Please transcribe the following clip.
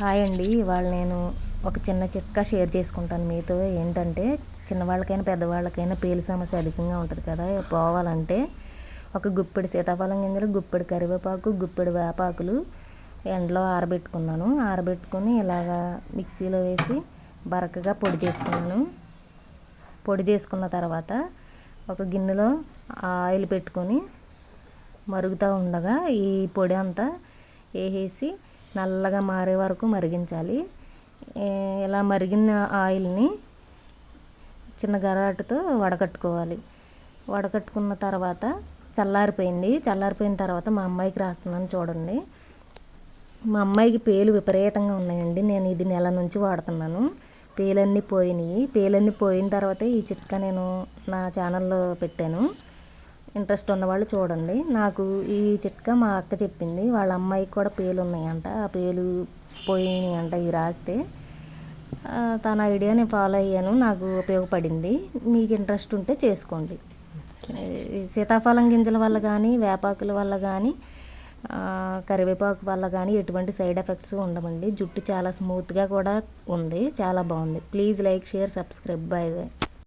Hi అండి ఇవాళ నేను ఒక చిన్న చిట్కా షేర్ చేసుకుంటాను మీతో. ఏంటంటే చిన్నవాళ్ళకైనా పెద్దవాళ్ళకైనా పేలు సమస్య అధికంగా ఉంటుంది కదా. పోవాలంటే ఒక గుప్పెడు సీతాఫలం గింజలు గుప్పెడు కరివేపాకు గుప్పెడు వేపాకులు ఎండలో ఆరబెట్టుకున్నాను. ఆరబెట్టుకొని ఇలాగా మిక్సీలో వేసి బరకగా పొడి చేసుకున్నాను. పొడి చేసుకున్న తర్వాత ఒక గిన్నెలో ఆయిల్ పెట్టుకొని మరుగుతూ ఉండగా ఈ పొడి అంతా వేసేసి నల్లగా మారే వరకు మరిగించాలి. ఇలా మరిగిన ఆయిల్ని చిన్న గరాటతో వడకట్టుకోవాలి. వడకట్టుకున్న తర్వాత చల్లారిపోయింది. చల్లారిపోయిన తర్వాత మా అమ్మాయికి రాస్తున్నాను చూడండి. మా అమ్మాయికి పేలు విపరీతంగా ఉన్నాయండి. నేను ఇది నెల నుంచి వాడుతున్నాను. పేలన్నీ పోయినాయి. పేలన్నీ పోయిన తర్వాత ఈ చిట్కా నేను నా ఛానల్లో పెట్టాను. ఇంట్రెస్ట్ ఉన్నవాళ్ళు చూడండి. నాకు ఈ చిట్కా మా అక్క చెప్పింది. వాళ్ళ అమ్మాయికి కూడా పేలు ఉన్నాయంట. ఆ పేలు పోయినాయి అంట ఇది రాస్తే తన ఐడియా నేను ఫాలో అయ్యాను. నాకు ఉపయోగపడింది. మీకు ఇంట్రెస్ట్ ఉంటే చేసుకోండి. సీతాఫలం గింజల వల్ల కానీ వేపాకుల వల్ల కానీ కరివేపాకు వల్ల కానీ ఎటువంటి సైడ్ ఎఫెక్ట్స్ ఉండవండి. జుట్టు చాలా స్మూత్గా కూడా ఉంది. చాలా బాగుంది. Please like share subscribe. Bye bye.